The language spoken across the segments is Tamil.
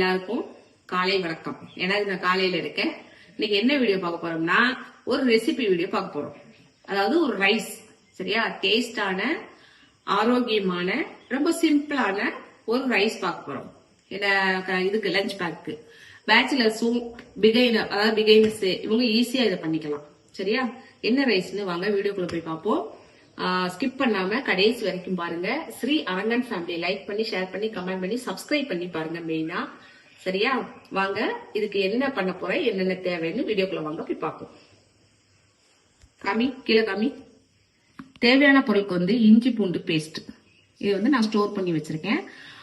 எல்லாருக்கும் காலை வணக்கம். ஏன்னா இது நான் காலையில இருக்கேன். இன்னைக்கு என்ன வீடியோ பார்க்க போறோம்னா ஒரு ரெசிபி வீடியோ பார்க்க போறோம். அதாவது ஒரு ரைஸ் சரியா? டேஸ்டான ஆரோக்கியமான ரொம்ப சிம்பிளான ஒரு ரைஸ் பார்க்க போறோம். என்ன இதுக்கு லஞ்ச் பேக்கு பேச்சுலர்ஸும் பிகைனர் அதாவது பிகைனர்ஸ் இவங்க ஈஸியா இதை பண்ணிக்கலாம். சரியா? என்ன ரைஸ்னு வாங்க வீடியோக்குள்ள போய் பார்ப்போம். ஸ்கிப் பண்ணாம கடைசி வரைக்கும் பாருங்க. ஸ்ரீ அரங்கன் ஃபேமிலி லைக் பண்ணி ஷேர் பண்ணி கமெண்ட் பண்ணி சப்ஸ்கிரைப் பண்ணி பாருங்க மெயினா சரியா? வாங்க இதுக்கு என்ன பண்ண போறேன் என்னென்ன தேவைன்னு வீடியோக்குள்ள வாங்க போய் பார்ப்போம். காமி கீழே காமி. தேவையான பொருளுக்கு வந்து இஞ்சி பூண்டு பேஸ்ட் இது வந்து நான் ஸ்டோர் பண்ணி வச்சிருக்கேன்.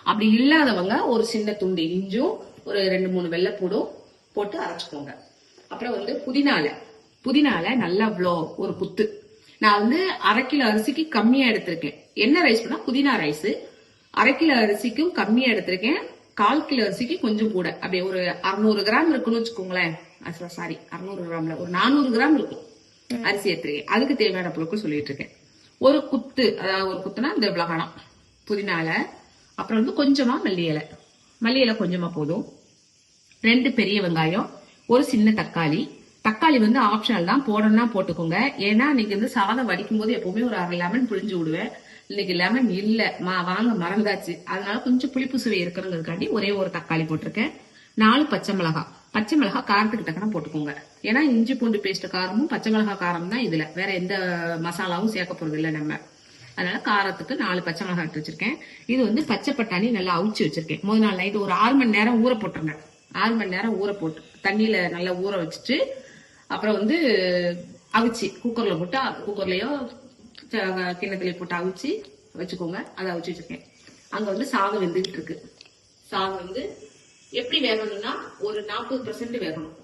அப்படி இல்லாதவங்க ஒரு சின்ன துண்டு இஞ்சும் ஒரு ரெண்டு மூணு வெள்ளைப்பூடும் போட்டு அரைச்சிக்கோங்க. அப்புறம் வந்து புதினால. புதினால நல்லா இவ்வளோ ஒரு குத்து நான் வந்து அரை கிலோ அரிசிக்கு கம்மியா எடுத்திருக்கேன். என்ன ரைஸ் பண்ணா புதினா ரைஸ் அரை கிலோ அரிசிக்கும் கம்மியா எடுத்திருக்கேன். கால் கிலோ அரிசிக்கு கொஞ்சம் கூட. அப்படியே ஒரு அறுநூறு கிராம் இருக்குன்னு வச்சுக்கோங்களேன். சாரி அறுநூறு கிராம்ல. ஒரு நானூறு கிராம் இருக்கும் அரிசி எடுத்துருக்கேன் அதுக்கு தேவையான பொருட்கள் சொல்லிட்டு இருக்கேன். ஒரு குத்து அதாவது ஒரு குத்துனா இந்த விலகணம் புதினால அப்புறம் வந்து கொஞ்சமா மல்லி இலை. மல்லி இலை கொஞ்சமா போதும். ரெண்டு பெரிய வெங்காயம் ஒரு சின்ன தக்காளி. தக்காளி வந்து ஆப்ஷனல் தான். போடணும்னா போட்டுக்கோங்க. ஏன்னா இன்னைக்கு வந்து சாதம் வடிக்கும் போது எப்பவுமே ஒரு அரை லெமன் புழிஞ்சு விடுவேன். இன்னைக்கு லெமன் இல்ல. மா வாங்க மறந்தாச்சு. அதனால கொஞ்சம் புளிப்பு சுவை இருக்கிறதுக்காண்டி ஒரே ஒரு தக்காளி போட்டிருக்கேன். நாலு பச்சை மிளகாய் பச்சை மிளகாய் காரத்துக்கு தக்கன போட்டுக்கோங்க. ஏன்னா இஞ்சி பூண்டு பேஸ்ட் காரமும் பச்சை மிளகாய் காரம் தான் இதுல. வேற எந்த மசாலாவும் சேர்க்க போறது இல்லை நம்ம. அதனால காரத்துக்கு நாலு பச்சை மிளகாய் எடுத்து வச்சிருக்கேன். இது வந்து பச்சை பட்டாணி நல்லா அவிச்சு வச்சிருக்கேன். முதல் நாள் நைட்டு ஒரு ஆறு மணி நேரம் ஊற போட்டுருங்க. ஆறு மணி நேரம் ஊற போட்டு தண்ணியில நல்லா ஊற வச்சுட்டு அப்புறம் வந்து அவிச்சு குக்கர்ல போட்டு குக்கர்லயோ கிண்ணத்துலயோ போட்டு அவிச்சு வச்சுக்கோங்க. அதை அவிச்சு வச்சிருக்கேன். அங்க வந்து சாதம் வெந்துகிட்டு இருக்கு. சாதம் வந்து எப்படி வேகணும்னா ஒரு நாற்பது பர்சன்ட் வேகணும்.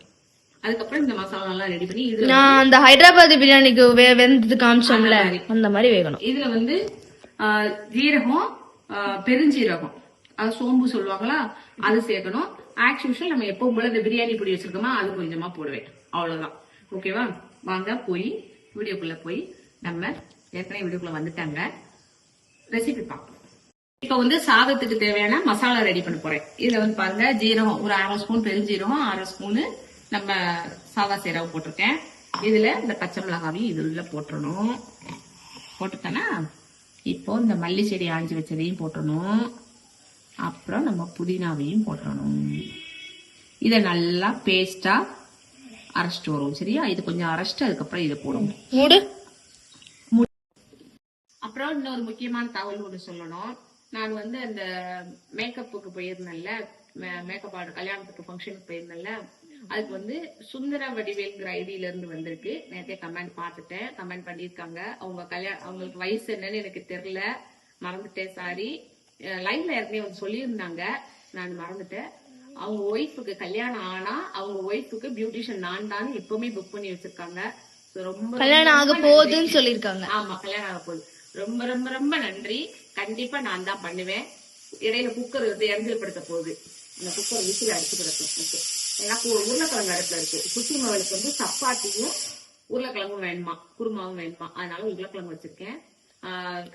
அதுக்கப்புறம் இந்த மசாலா எல்லாம் ரெடி பண்ணி இதுல நான் அந்த ஹைதராபாத் பிரியாணிக்கு வெந்தது காமிச்சோம்ல அந்த மாதிரி. வேகணும். இதுல வந்து ஜீரகம் பெருஞ்சீரகம். அது சோம்பு சொல்லுவாங்களா? அது சேர்க்கணும். ஆக்ஸ் யூஷுவல் நம்ம எப்பவும் போல இந்த பிரியாணி பொடி வச்சிருக்கோமா அது கொஞ்சமா போடுவேன். அவ்வளவுதான். ஓகேவா வாங்க போய் வீடியோக்குள்ள போய் நம்ம ஏற்கனவே வீடியோக்குள்ள வந்துட்டாங்க. ரெசிபி பார்ப்போம். இப்ப வந்து சாதத்துக்கு தேவையான மசாலா ரெடி பண்ண போறேன். இதுல வந்து பாருங்க ஜீரகம் ஒரு அரை ஸ்பூன் பெருஞ்சீரகம் அரை ஸ்பூனு நம்ம சாதா சீரகம் போட்டிருக்கேன். இதுல இந்த பச்சை மிளகாவையும் இது உள்ள போட்டுறணும். போட்டுட்டேன்னா இப்போ இந்த மல்லி செடி ஆஞ்சி வச்சதையும் போட்டணும் அப்புறம் நம்ம புதினாவையும் போட்டணும் இதை நல்லா பேஸ்டா அரைச்சிட்டு வரும் சரியா? இது கொஞ்சம் அரைச்சிட்டு அதுக்கப்புறம் இதை போடுவோம் மூடு. அப்புறம் இன்னொரு முக்கியமான தகவல் ஒன்று சொல்லணும். நான் வந்து அந்த மேக்கப்புக்கு போயிருந்தேன்ல. மேக்கப் ஆர்டர் கல்யாணத்துக்கு ஃபங்க்ஷனுக்கு போயிருந்தேன்ல. அதுக்கு வந்து சுந்தர வடிவேல்ங்கிற ஐடியில இருந்து வந்திருக்கு. நேற்றே கமெண்ட் பார்த்துட்டேன். கமெண்ட் பண்ணியிருக்காங்க. அவங்க கல்யாணம் அவங்களுக்கு வயசு என்னன்னு எனக்கு தெரியல. மறந்துட்டேன் சாரி லைவ்ல ஏற்கனவே வந்து சொல்லியிருந்தாங்க. நான் மறந்துட்டேன். அவங்க ஒய்ஃபுக்கு கல்யாணம் ஆனா அவங்க ஒய்ஃபுக்கு பியூட்டிஷியன் நான் தான் எப்பவுமே புக் பண்ணி வச்சிருக்காங்க. ரொம்ப கல்யாணம் ஆக போகுதுன்னு சொல்லிருக்காங்க ஆமா கல்யாணம் ஆக போகுது. ரொம்ப ரொம்ப ரொம்ப நன்றி. கண்டிப்பா நான் தான் பண்ணுவேன். இடையில குக்கர் வந்து இறஞ்சல்படுத்த போகுது. அந்த குக்கர் விசில் அடிச்சு கிடக்கும். ஓகே. ஏன்னா உருளைக்கிழங்கு அடுப்புல இருக்கு. குட்டி மகளுக்கு வந்து சப்பாத்தியும் உருளைக்கிழங்கும் வேணுமா? குருமாவும் வேணுமா? அதனால உருளைக்கிழங்கு வச்சிருக்கேன்.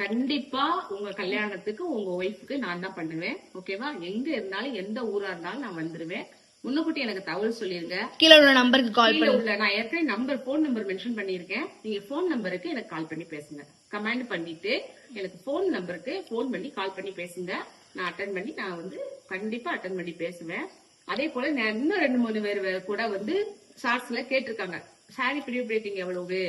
கண்டிப்பா உங்க கல்யாணத்துக்கு உங்க ஒய்ஃபுக்கு நான் தான் பண்ணுவேன். ஓகேவா? எங்க இருந்தாலும் எந்த ஊரா இருந்தாலும் நான் வந்துருவேன். முன்னுக்கூட்டி எனக்கு தகவல் சொல்லிருங்க. கீழே உள்ள நம்பருக்கு கால் உள்ள நான் ஏற்கனவே நம்பர் போன் நம்பர் மென்ஷன் பண்ணியிருக்கேன். நீங்க போன் நம்பருக்கு எனக்கு கால் பண்ணி பேசுங்க. கமெண்ட் பண்ணிட்டு எனக்கு போன் நம்பருக்கு போன் பண்ணி கால் பண்ணி பேசுங்க. நான் அட்டன் பண்ணி நான் வந்து கண்டிப்பா அட்டன் பண்ணி பேசுவேன். அதே போல நான் இன்னும் ரெண்டு மூணு பேர் கூட வந்து ஷார்ட்ஸ்ல கேட்டிருக்காங்க. சாரி ப்ரீ பிரேக்கிங் எவ்வளவு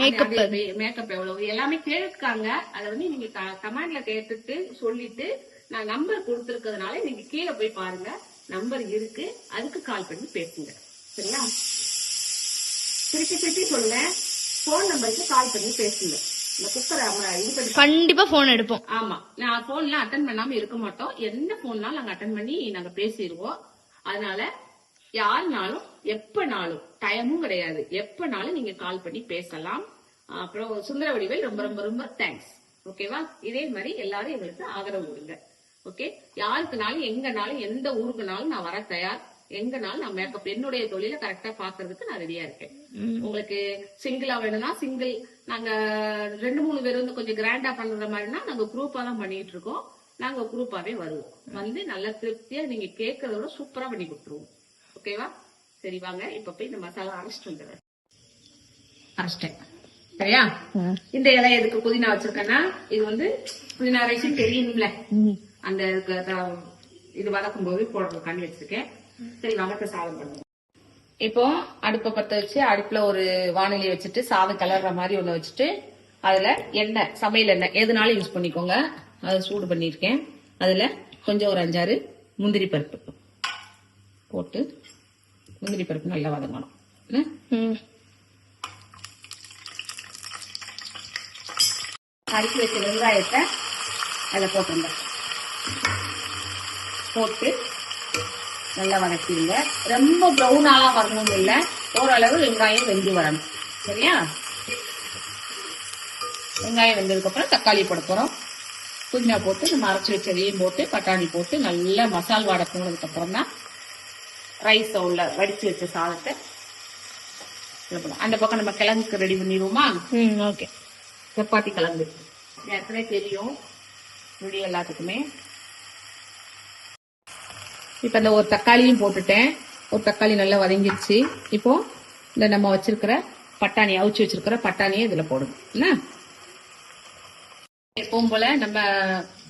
மேக்கப் எவ்வளவு? எல்லாமே கேட்டிருக்காங்க. அதை வந்து நீங்க கமெண்ட்ல கேட்டுட்டு சொல்லிட்டு நான் நம்பர் கொடுத்துருக்கிறதுனால நீங்க கீழே போய் பாருங்க. நம்பர் இருக்கு. அதுக்கு கால் பண்ணி பேசுங்க. சரியா? திருப்பி திருப்பி சொல்லுங்க. போன் நம்பருக்கு கால் பண்ணி பேசுங்க. கண்டிப்பா போன் எடுப்போம். ஆமா. நான் போன்ல அட்டன் பண்ணாம இருக்க மாட்டோம். என்ன போன்னாலும் நாங்க அட்டன் பண்ணி நாங்க பேசிடுவோம் அதனால யாருனாலும் எப்பனாலும் டைமும் கிடையாது. எப்பனாலும் நீங்க கால் பண்ணி பேசலாம். அப்புறம் சுந்தர வடிவேல் ரொம்ப ரொம்ப ரொம்ப தேங்க்ஸ் ஓகேவா இதே மாதிரி எல்லாரும் எங்களுக்கு ஆதரவு கொடுங்க. ஓகே யாருக்குனாலும் எங்கனாலும் எந்த ஊருக்குனாலும் நான் வர தயார். எங்கனாலும் நான் மேக்கப் என்னுடைய தொழிலை கரெக்டா பாக்குறதுக்கு நான் ரெடியா இருக்கேன். உங்களுக்கு சிங்கிளா வேணும்னா சிங்கிள் நாங்க ரெண்டு மூணு பேர் வந்து கொஞ்சம் கிராண்டா பண்ற மாதிரினா நாங்க குரூப்பா தான் பண்ணிட்டு இருக்கோம். நாங்க குரூப்பாவே வருவோம். வந்து நல்ல திருப்தியா நீங்க கேட்கறத விட சூப்பரா பண்ணி கொடுத்துருவோம். ஓகேவா சரி வாங்க இப்ப போய் இந்த மசாலா அரைச்சிட்டு வந்துடுறேன். அரைச்சிட்டேன். சரியா? இந்த இலை எதுக்கு புதினா வச்சிருக்கேன்னா இது வந்து புதினா ரைஸும் தெரியும்ல. அந்த இது வதக்கும் போது போடுறதுக்காண்டி வச்சிருக்கேன். சரி வதக்க சாதம் பண்ணுவோம். இப்போ அடுப்பை பத்த வச்சு அடுப்புல ஒரு வானிலை வச்சுட்டு சாதம் கிளற மாதிரி ஒண்ணு வச்சுட்டு அதுல எண்ணெய் சமையல் எண்ணெய் எதுனாலும் யூஸ் பண்ணிக்கோங்க. அதை சூடு பண்ணியிருக்கேன். அதுல கொஞ்சம் ஒரு அஞ்சாறு முந்திரி பருப்பு போட்டு முந்திரி பருப்பு நல்லா வதங்கணும்? நறுக்கி வச்ச வெங்காயத்தை அதில் போட்டுருந்தேன் போட்டு நல்லா வதக்கிடுங்க. ரொம்ப ப்ரௌனாலாம் வரணும் இல்லை. ஓரளவு வெங்காயம் வெந்து வரணும். சரியா? வெங்காயம் வெந்ததுக்கப்புறம் தக்காளி போட போகிறோம் புதினா போட்டு நம்ம அரைச்சி வச்சதையும் போட்டு பட்டாணி போட்டு நல்லா மசால் வாடை போனதுக்கப்புறம் தான் ரைஸை உள்ள வடித்து வச்ச சாதத்தை. அந்த பக்கம் நம்ம கிழங்குக்கு ரெடி பண்ணிடுவோமா? ம் ஓகே சப்பாத்தி கலந்து ஏற்கனவே தெரியும். வீடியோ எல்லாத்துக்குமே. இப்ப இந்த ஒரு தக்காளியும் போட்டுட்டேன். ஒரு தக்காளி நல்லா வதங்கிடுச்சு. இப்போ இந்த நம்ம வச்சிருக்கிற பட்டாணி அவிச்சு வச்சிருக்கிற பட்டாணியை இதுல போடுங்க என்ன? எப்பவும் போல நம்ம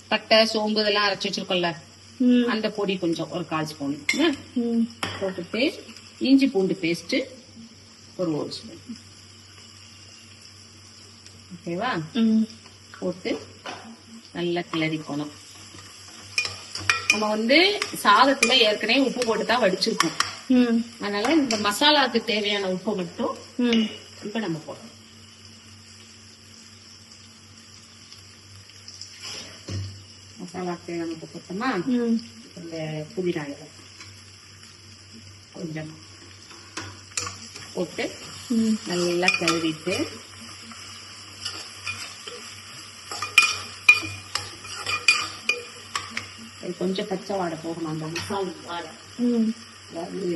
பட்டை சோம்பு இதெல்லாம் அரைச்சு வச்சிருக்கோம்ல. அந்த பொடி கொஞ்சம் ஒரு கால் ஸ்பூன். போட்டுட்டு இஞ்சி பூண்டு பேஸ்ட் ஒரு ஒரு ஸ்பூன். ஓகேவா ம். போட்டு நல்லா கிளறிக்கணும். நம்ம வந்து சாதத்துல ஏற்கனவே உப்பு போட்டு தான் வடிச்சிருக்கோம் அதனால இந்த மசாலாவுக்கு தேவையான உப்பு மட்டும் இப்ப நம்ம போடணும். மசாலாவுக்கு தேவையான உப்பு போட்டோமா இந்த புதினா கொஞ்சம் போட்டு நல்லா கிளறிட்டு கொஞ்சம் பச்சை வாடை போகணும் அந்த மசாலா வாடை. அதாவது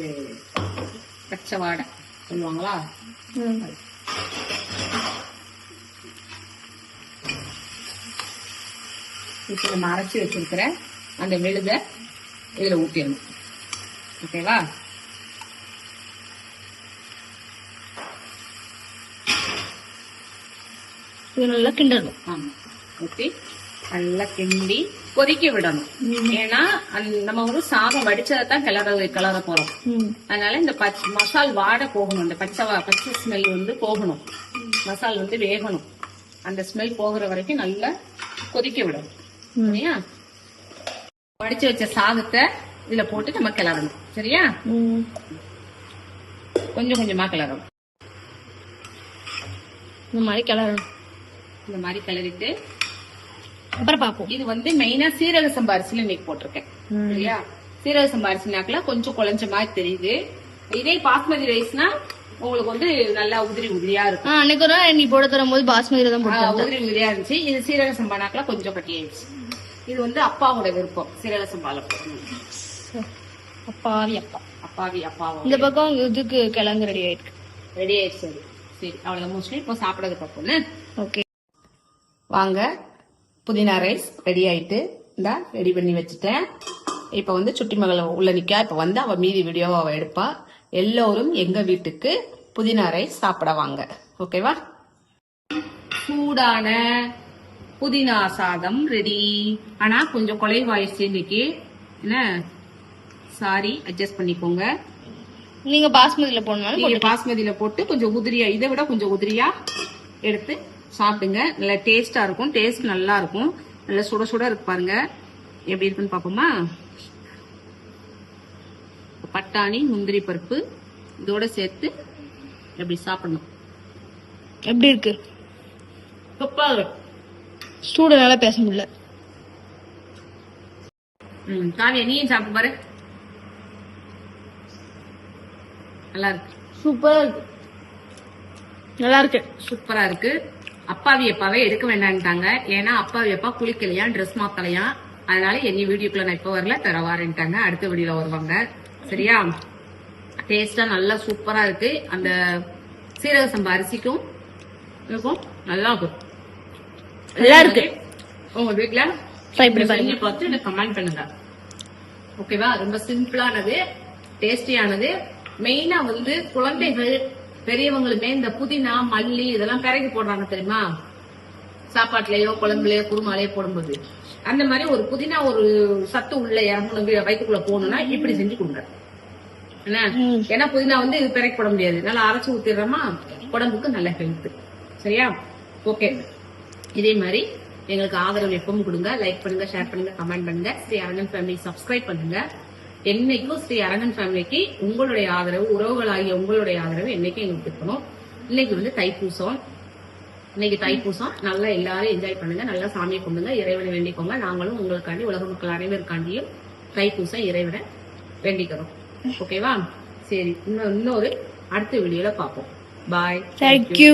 பச்சை வாடை சொல்லுவாங்களா? இப்போ நம்ம அரைச்சி வச்சிருக்கிற அந்த விழுத இதுல ஊற்றிடணும் ஓகேவா? இது நல்லா கிண்டணும். ஆமா. ஊற்றி நல்லா கிண்டி கொதிக்க விடணும். ஏன்னா நம்ம ஒரு சாதம் வடிச்சதை தான் கிளற கிளற போறோம். அதனால இந்த பச்சை மசால் வாடை போகணும். இந்த பச்சை பச்சை ஸ்மெல் வந்து போகணும். மசால் வந்து வேகணும். அந்த ஸ்மெல் போகிற வரைக்கும் நல்லா கொதிக்க விடணும். சரியா? வடிச்சு வச்ச சாதத்தை இதுல போட்டு நம்ம கிளறணும். சரியா? கொஞ்சம் கொஞ்சமா கிளறணும். இந்த மாதிரி கிளறணும். இந்த மாதிரி கிளறிட்டு அப்புறம் பார்ப்போம். இது வந்து மெயினா சீரக சம்பா அரிசியில இன்னைக்கு போட்டிருக்கேன். சரியா? சீரக சம்பா அரிசினாக்குல கொஞ்சம் குழஞ்ச மாதிரி தெரியுது. இதே பாஸ்மதி ரைஸ்னா உங்களுக்கு வந்து நல்லா உதிரி உதிரியா இருக்கும். அன்னைக்கு ஒரு நீ போட தரும் போது பாஸ்மதியில தான் உதிரி உதிரியா இருந்துச்சு. இது சீரக சம்பானாக்குல கொஞ்சம் கட்டியாயிடுச்சு இது வந்து அப்பாவோட விருப்பம் சீரக சம்பால அப்பாவி அப்பா. அப்பாவி அப்பாவும் இந்த பக்கம் இதுக்கு கிழங்கு ரெடி ஆயிருக்கு. ரெடி ஆயிடுச்சு. அது. சரி அவ்வளவு மோஸ்ட்லி இப்போ சாப்பிடறது பார்ப்போம்னு. ஓகே வாங்க. புதினா ரைஸ் ரெடி ஆயிட்டு இந்தா ரெடி பண்ணி வச்சுட்டேன். இப்ப வந்து சுட்டி மகள் உள்ள நிக்கா. இப்ப வந்து அவ மீதி வீடியோவை அவ எடுப்பா. எல்லோரும் எங்க வீட்டுக்கு புதினா ரைஸ் சாப்பிட வாங்க. ஓகேவா சூடான புதினா சாதம் ரெடி ஆனா கொஞ்சம் குலைவாயிடுச்சு இன்னைக்கு. என்ன? சாரி அட்ஜஸ்ட் பண்ணிக்கோங்க. நீங்க பாஸ்மதியில போடனாலும் நீங்க பாஸ்மதியில போட்டு கொஞ்சம் உதிரியா இதை விட கொஞ்சம் உதிரியா எடுத்து சாப்பிடுங்க. நல்லா டேஸ்டா இருக்கும். டேஸ்ட் நல்லா இருக்கும். நல்லா சுட சுட இருக்கு பாருங்க. எப்படி இருக்குன்னு பாப்போமா பட்டாணி முந்திரி பருப்பு இதோட சேர்த்து எப்படி சாப்பிடணும். எப்படி இருக்கு. ஸ்டூடெண்டால பேச முடியல. ம் காவியா நீயும் சாப்பிட்டு பாரு. நல்லா இருக்கு. சூப்பரா. இருக்கு நல்லா இருக்கு. சூப்பரா இருக்கு. அப்பாவி அப்பாவே எடுக்க வேண்டான்ட்டாங்க ஏன்னா அப்பாவி அப்பா குளிக்கலையா ட்ரெஸ் மாத்தலையா? அதனால என்னை வீடியோக்குள்ள நான் இப்ப வரல தர வாரேன்ட்டாங்க. அடுத்த வீடியோல வருவாங்க. சரியா? டேஸ்டா நல்லா சூப்பரா இருக்கு. அந்த சீரக சம்பா அரிசிக்கும் இருக்கும் நல்லா இருக்கும். நல்லா இருக்கு. உங்க செஞ்சு பார்த்து எனக்கு கமெண்ட் பண்ணுங்க. ஓகேவா ரொம்ப சிம்பிளானது டேஸ்டியானது மெயினா வந்து குழந்தைகள் பெரியவங்களுமே இந்த புதினா மல்லி இதெல்லாம் பிறகு போடுறாங்க தெரியுமா? சாப்பாட்டுலயோ குழம்புலயோ குருமாலையோ போடும்போது. அந்த மாதிரி ஒரு புதினா ஒரு சத்து உள்ள இறங்கணும் வயிற்றுக்குள்ள போகணும்னா இப்படி செஞ்சு கொடுங்க. என்ன. ஏன்னா புதினா வந்து இது பிறகு போட முடியாது. நல்லா அரைச்சு ஊத்திடுறோமா? உடம்புக்கு நல்ல ஹெல்த் சரியா? ஓகே இதே மாதிரி எங்களுக்கு ஆதரவு எப்பவும் கொடுங்க. லைக் பண்ணுங்க ஷேர் பண்ணுங்க கமெண்ட் பண்ணுங்க. ஸ்ரீ அரங்கன் ஃபேமிலி சப்ஸ்கிரைப் பண்ணுங்க. என்னைக்கும் ஸ்ரீ அரங்கன் ஃபேமிலிக்கு உங்களுடைய ஆதரவு உறவுகளாகிய உங்களுடைய ஆதரவு என்னைக்கும் எங்களுக்கு இருக்கணும். இன்னைக்கு வந்து தைப்பூசம். இன்னைக்கு தைப்பூசம். நல்லா எல்லாரும் என்ஜாய் பண்ணுங்க. நல்லா சாமியை கும்பிடுங்க. இறைவனை வேண்டிக்கோங்க. நாங்களும் உங்களுக்காண்டி உலக மக்கள் அனைவருக்காண்டியும் தைப்பூசம் இறைவனை வேண்டிக்கிறோம். ஓகேவா சரி. இன்னொரு அடுத்த வீடியோல பார்ப்போம். Bye thank you